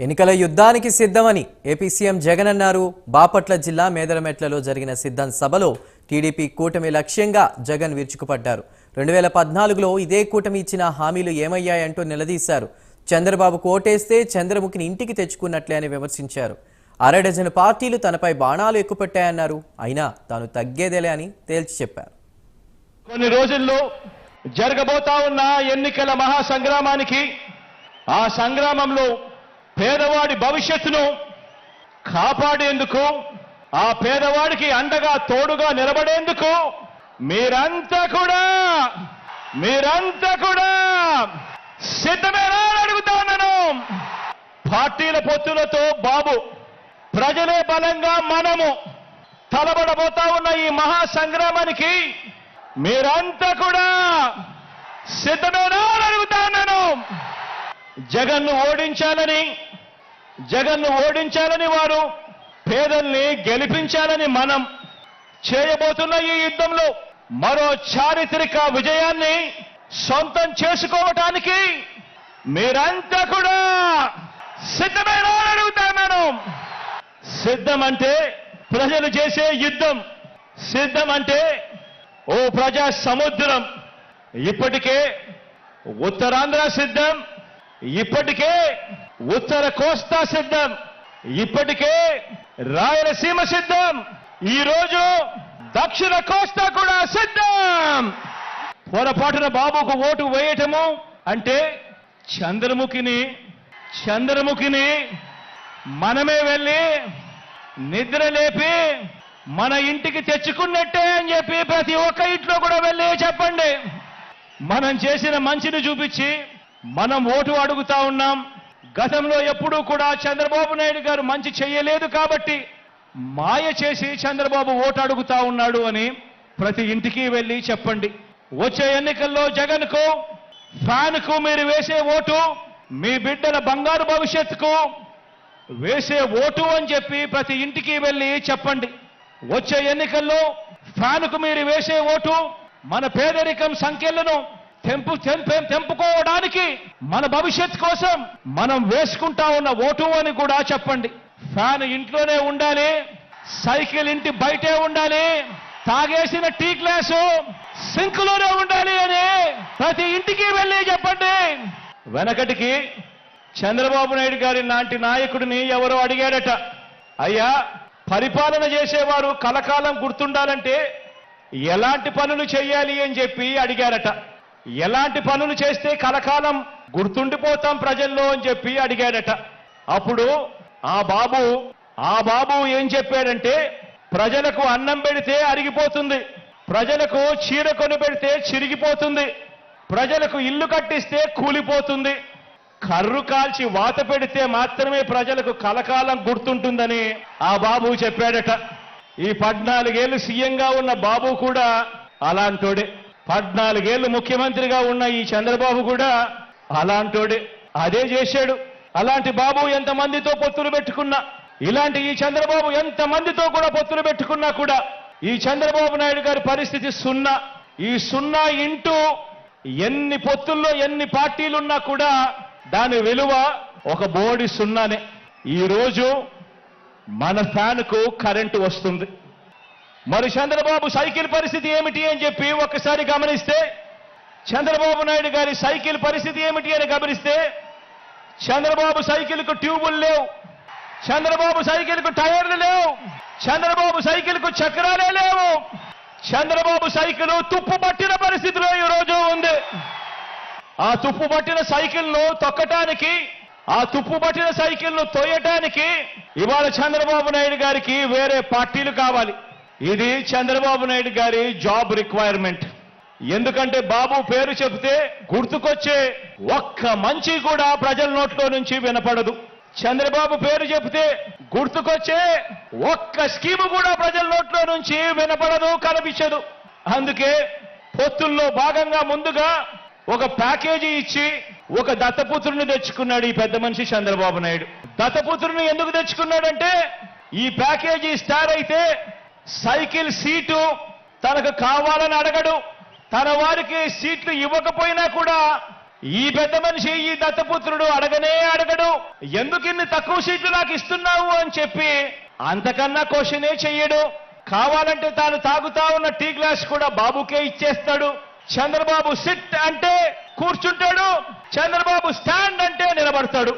ఎన్నికల యుద్ధానికి సిద్ధమని ఏపీ సీఎం జగన్ అన్నారు. బాపట్ల జిల్లా మేదరమెట్లలో జరిగిన సిద్ధం సభలో టీడీపీ కూటమి లక్ష్యంగా జగన్ విరుచుకుపడ్డారు. రెండు వేల పద్నాలుగులో ఇదే కూటమి ఇచ్చిన హామీలు ఏమయ్యాయంటూ నిలదీశారు. చంద్రబాబు కోటేస్తే చంద్రముఖిని ఇంటికి తెచ్చుకున్నట్లే అని విమర్శించారు. అరడజన్ పార్టీలు తనపై బాణాలు ఎక్కుపెట్టాయన్నారు. అయినా తాను తగ్గేదేలే అని తేల్చి చెప్పారు. కొన్ని రోజుల్లో జరగబోతా ఉన్న ఎన్నికల మహాసంగ్రామానికి ఆ సంగ్రామంలో పేదవాడి భవిష్యత్తును కాపాడేందుకు ఆ పేదవాడికి అండగా తోడుగా నిలబడేందుకు మీరంతా కూడా మీరంతా కూడా సిద్ధమేనా అడుగుతానను అడుగుతా ఉన్నాను. పార్టీల పొత్తులతో బాబు ప్రజలే బలంగా మనము తలబడబోతా ఉన్న ఈ మహా సంగ్రామానికి మీరంతా కూడా సిద్ధమేనా అడుగుతానను అడుగుతా ఉన్నాను. జగన్ను ఓడించాలని జగన్ను ఓడించాలని వారు పేదల్ని గెలిపించాలని మనం చేయబోతున్న ఈ యుద్ధంలో మరో చారిత్రక విజయాన్ని సొంతం చేసుకోవటానికి మీరంతా కూడా సిద్ధమైన అడుగుతా మేడం. సిద్ధం అంటే ప్రజలు చేసే యుద్ధం. సిద్ధం అంటే ఓ ప్రజా సముద్రం ఇప్పటికే ఉత్తరాంధ్ర సిద్ధం ఇప్పటికే ఉత్తర కోస్తా సిద్ధం. ఇప్పటికే రాయలసీమ సిద్ధం. ఈ రోజు దక్షిణ కోస్తా కూడా సిద్ధం. పొరపాటున బాబుకు ఓటు వేయటము అంటే చంద్రముఖిని చంద్రముఖిని మనమే వెళ్ళి నిద్ర లేపి మన ఇంటికి తెచ్చుకున్నట్టే అని చెప్పి ప్రతి ఒక్క ఇంట్లో కూడా వెళ్ళి చెప్పండి. మనం చేసిన మంచిని చూపించి మనం ఓటు అడుగుతా ఉన్నాం. గతంలో ఎప్పుడూ కూడా చంద్రబాబు నాయుడు గారు మంచి చేయలేదు కాబట్టి మాయ చేసి చంద్రబాబు ఓటు అడుగుతా ఉన్నాడు అని ప్రతి ఇంటికి వెళ్ళి చెప్పండి. వచ్చే ఎన్నికల్లో జగన్కు ఫ్యాన్కు మీరు వేసే ఓటు మీ బిడ్డల బంగారు భవిష్యత్తుకు వేసే ఓటు అని చెప్పి ప్రతి ఇంటికి వెళ్ళి చెప్పండి. వచ్చే ఎన్నికల్లో ఫ్యాన్కు మీరు వేసే ఓటు మన పేదరికం సంఖ్యలను తెంపు తెంపే తెంపుకోవడానికి మన భవిష్యత్ కోసం మనం వేసుకుంటా ఉన్న ఓటు అని కూడా చెప్పండి. ఫ్యాన్ ఇంట్లోనే ఉండాలి సైకిల్ ఇంటి బయటే ఉండాలి తాగేసిన టీ గ్లాసు సింక్లోనే ఉండాలి అని ప్రతి ఇంటికి వెళ్ళి చెప్పండి. వెనకటికి చంద్రబాబు నాయుడు గారి లాంటి నాయకుడిని ఎవరో అడిగాడట. అయ్యా పరిపాలన చేసేవారు కలకాలం గుర్తుండాలంటే ఎలాంటి పనులు చేయాలి అని చెప్పి అడిగారట. ఎలాంటి పనులు చేస్తే కలకాలం గుర్తుండిపోతాం ప్రజల్లో అని చెప్పి అడిగాడట. అప్పుడు ఆ బాబు ఆ బాబు ఏం చెప్పాడంటే ప్రజలకు అన్నం పెడితే అరిగిపోతుంది ప్రజలకు చీర కొని పెడితే చిరిగిపోతుంది ప్రజలకు ఇల్లు కట్టిస్తే కూలిపోతుంది కర్రు కాల్చి వాత పెడితే మాత్రమే ప్రజలకు కలకాలం గుర్తుంటుందని ఆ బాబు చెప్పాడట. ఈ పద్నాలుగేళ్ళు సీఎంగా ఉన్న బాబు కూడా అలాంటోడే. పద్నాలుగేళ్ళు ముఖ్యమంత్రిగా ఉన్న ఈ చంద్రబాబు కూడా అలాంటోడే. అదే చేశాడు. అలాంటి బాబు ఎంతమందితో పొత్తులు పెట్టుకున్నా ఇలాంటి ఈ చంద్రబాబు ఎంతమందితో కూడా పొత్తులు పెట్టుకున్నా కూడా ఈ చంద్రబాబు నాయుడు గారి పరిస్థితి సున్నా. ఈ సున్నా ఇంటూ ఎన్ని పొత్తుల్లో ఎన్ని పార్టీలున్నా కూడా దాని విలువ ఒక బోడి సున్నానే. ఈ రోజు మన ఫ్యాన్కు కరెంటు వస్తుంది. మరి చంద్రబాబు సైకిల్ పరిస్థితి ఏమిటి అని చెప్పి ఒక్కసారి గమనిస్తే చంద్రబాబు నాయుడు గారి సైకిల్ పరిస్థితి ఏమిటి అని గమనిస్తే చంద్రబాబు సైకిల్కు ట్యూబులు లేవు చంద్రబాబు సైకిల్కు టైర్లు లేవు చంద్రబాబు సైకిల్కు చక్రాలే లేవు చంద్రబాబు సైకిల్ తుప్పు పట్టిన పరిస్థితిలో ఈ రోజు ఉంది. ఆ తుప్పు పట్టిన సైకిల్ను తొక్కటానికి ఆ తుప్పు పట్టిన సైకిల్ను తోయటానికి ఇవాళ చంద్రబాబు నాయుడు గారికి వేరే పార్టీలు కావాలి. ఇది చంద్రబాబు నాయుడు గారి జాబ్ రిక్వైర్మెంట్. ఎందుకంటే బాబు పేరు చెబితే గుర్తుకొచ్చే ఒక్క మంచి కూడా ప్రజల నోట్లో నుంచి వినపడదు. చంద్రబాబు పేరు చెబితే గుర్తుకొచ్చే ఒక్క స్కీము కూడా ప్రజల నోట్లో నుంచి వినపడదు కనిపించదు. అందుకే పొత్తుల్లో భాగంగా ముందుగా ఒక ప్యాకేజీ ఇచ్చి ఒక దత్తపుత్రుని తెచ్చుకున్నాడు ఈ పెద్ద మనిషి చంద్రబాబు నాయుడు. దత్తపుత్రుని ఎందుకు తెచ్చుకున్నాడంటే ఈ ప్యాకేజీ స్టార్ అయితే సైకిల్ సీటు తనకు కావాలని అడగడు. తన వారికి సీట్లు ఇవ్వకపోయినా కూడా ఈ పెద్ద మనిషి ఈ దత్తపుత్రుడు అడగనే అడగడు. ఎందుకు ఇన్ని తక్కువ సీట్లు నాకు ఇస్తున్నావు అని చెప్పి అంతకన్నా క్వశ్చనే చెయ్యడు. కావాలంటే తాను తాగుతా ఉన్న టీ గ్లాస్ కూడా బాబుకే ఇచ్చేస్తాడు. చంద్రబాబు సిట్ అంటే కూర్చుంటాడు. చంద్రబాబు స్టాండ్ అంటే నిలబడతాడు.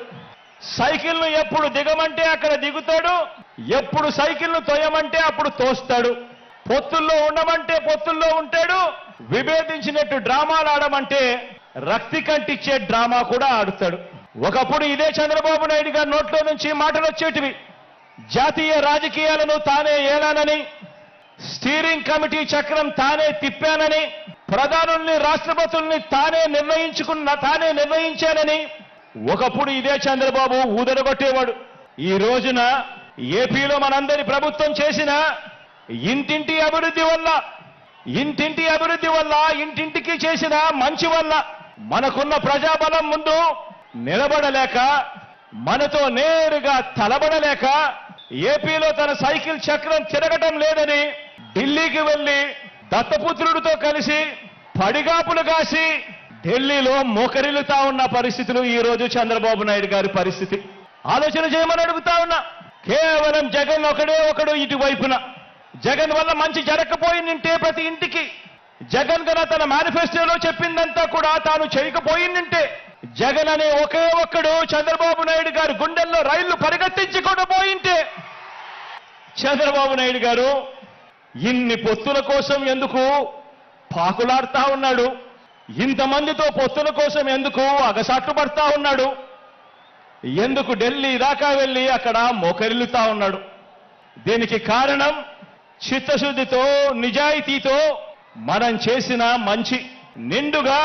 సైకిల్ను ఎప్పుడు దిగమంటే అక్కడ దిగుతాడు. ఎప్పుడు సైకిల్ను తోయమంటే అప్పుడు తోస్తాడు. పొత్తుల్లో ఉండమంటే పొత్తుల్లో ఉంటాడు. విభేదించినట్టు డ్రామాలు ఆడమంటే రక్తి కంటిచ్చే డ్రామా కూడా ఆడుతాడు. ఒకప్పుడు ఇదే చంద్రబాబు నాయుడు గారి నోట్లో నుంచి మాటలు వచ్చేటివి. జాతీయ రాజకీయాలను తానే ఏలానని స్టీరింగ్ కమిటీ చక్రం తానే తిప్పానని ప్రధానుల్ని రాష్ట్రపతుల్ని తానే నిర్ణయించుకున్న తానే నిర్ణయించానని ఒకప్పుడు ఇదే చంద్రబాబు ఊదరగొట్టేవాడు. ఈ రోజున ఏపీలో మనందరి ప్రభుత్వం చేసిన ఇంటింటి అభివృద్ధి వల్ల ఇంటింటి అభివృద్ధి వల్ల ఇంటింటికి చేసిన మంచి వల్ల మనకున్న ప్రజాబలం ముందు నిలబడలేక మనతో నేరుగా తలబడలేక ఏపీలో తన సైకిల్ చక్రం తిరగటం లేదని ఢిల్లీకి వెళ్ళి దత్తపుత్రుడితో కలిసి పడిగాపులు కాసి ఢిల్లీలో మోకరిల్లుతా ఉన్న పరిస్థితులు ఈ రోజు చంద్రబాబు నాయుడు గారి పరిస్థితి. ఆలోచన చేయమని అడుగుతా ఉన్నా. కేవలం జగన్ ఒకడే ఒకడు ఇటువైపున. జగన్ వల్ల మంచి జరగకపోయిందంటే ప్రతి ఇంటికి. జగన్ గన తన మేనిఫెస్టోలో చెప్పిందంతా కూడా తాను చేయకపోయిందంటే జగన్ అనే ఒకే ఒక్కడు చంద్రబాబు నాయుడు గారు గుండెల్లో రైళ్ళు పరిగెత్తించకుండా పోయింటే చంద్రబాబు నాయుడు గారు ఇన్ని పొత్తుల కోసం ఎందుకు పాకులాడుతా ఉన్నాడు? ఇంతమందితో పొత్తుల కోసం ఎందుకు అగసాట్లు పడతా ఉన్నాడు? ఎందుకు ఢిల్లీ దాకా వెళ్ళి అక్కడ మోకరిల్లుతా ఉన్నాడు? దీనికి కారణం చిత్తశుద్ధితో నిజాయితీతో మనం చేసిన మంచి. నిండుగా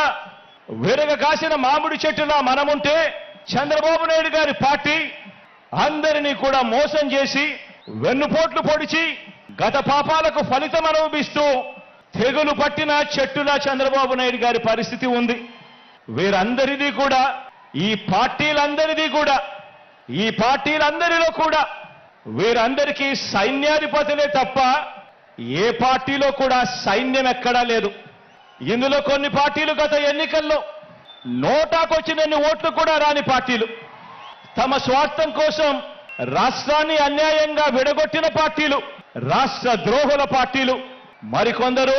విరగ కాసిన మామిడి చెట్టులా మనముంటే చంద్రబాబు నాయుడు గారి పార్టీ అందరినీ కూడా మోసం చేసి వెన్నుపోట్లు పొడిచి గత పాపాలకు ఫలితం అనుభవిస్తూ తెగులు పట్టిన చెట్టులా చంద్రబాబు నాయుడు గారి పరిస్థితి ఉంది. వీరందరిది కూడా ఈ పార్టీలందరిది కూడా ఈ పార్టీలందరిలో కూడా వీరందరికీ సైన్యాధిపతులే తప్ప ఏ పార్టీలో కూడా సైన్యం ఎక్కడా లేదు. ఇందులో కొన్ని పార్టీలు గత ఎన్నికల్లో నోటాకొచ్చినన్ని ఓట్లు కూడా రాని పార్టీలు. తమ స్వార్థం కోసం రాష్ట్రాన్ని అన్యాయంగా విడగొట్టిన పార్టీలు రాష్ట్ర ద్రోహుల పార్టీలు మరికొందరు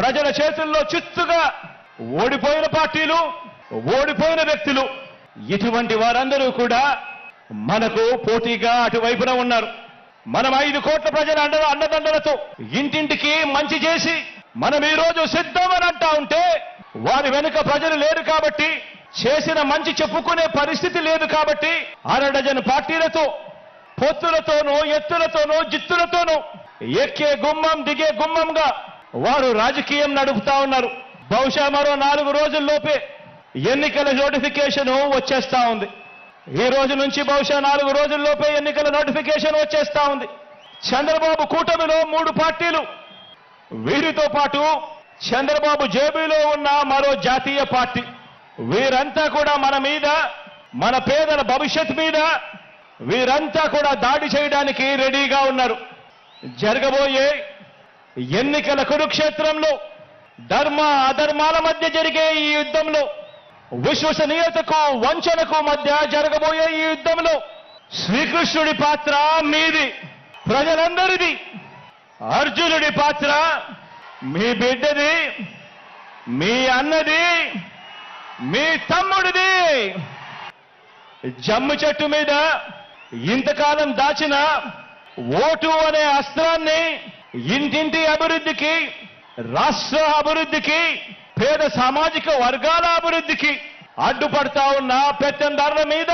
ప్రజల చేతుల్లో చిత్తుగా ఓడిపోయిన పార్టీలు ఓడిపోయిన వ్యక్తులు. ఇటువంటి వారందరూ కూడా మనకు పోటీగా అటువైపున ఉన్నారు. మనం ఐదు కోట్ల ప్రజల అండ అన్నదండలతో ఇంటింటికి మంచి చేసి మనం ఈరోజు సిద్ధమని అంటా ఉంటే వారి వెనుక ప్రజలు లేరు కాబట్టి చేసిన మంచి చెప్పుకునే పరిస్థితి లేదు కాబట్టి అర డజన్ పార్టీలతో పొత్తులతోనూ ఎత్తులతోనూ జిత్తులతోనూ ఎక్కే గుమ్మం దిగే గుమ్మంగా వారు రాజకీయం నడుపుతా ఉన్నారు. బహుశా మరో నాలుగు రోజుల్లోపే ఎన్నికల నోటిఫికేషన్ వచ్చేస్తా ఉంది. ఈ రోజు నుంచి బహుశా నాలుగు రోజుల్లోపే ఎన్నికల నోటిఫికేషన్ వచ్చేస్తా ఉంది. చంద్రబాబు కూటమిలో మూడు పార్టీలు. వీరితో పాటు చంద్రబాబు జేబీలో ఉన్న మరో జాతీయ పార్టీ. వీరంతా కూడా మన మీద మన పేదల భవిష్యత్ మీద వీరంతా కూడా దాడి చేయడానికి రెడీగా ఉన్నారు. జరగబోయే ఎన్నికల కురుక్షేత్రంలో ధర్మ అధర్మాల మధ్య జరిగే ఈ యుద్ధంలో విశ్వసనీయతకు వంచనకు మధ్య జరగబోయే ఈ యుద్ధంలో శ్రీకృష్ణుడి పాత్ర మీది ప్రజలందరిది. అర్జునుడి పాత్ర మీ బిడ్డది మీ అన్నది మీ తమ్ముడిది. జమ్ము చెట్టు మీద ఇంతకాలం దాచిన ఓటు అనే అస్త్రాన్ని ఇంటింటి అభివృద్ధికి రాష్ట్ర అభివృద్ధికి పేద సామాజిక వర్గాల అభివృద్ధికి అడ్డుపడతా ఉన్న పెత్తందారుల మీద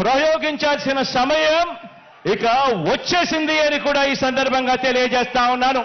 ప్రయోగించాల్సిన సమయం ఇక వచ్చేసింది అని కూడా ఈ సందర్భంగా తెలియజేస్తా ఉన్నాను.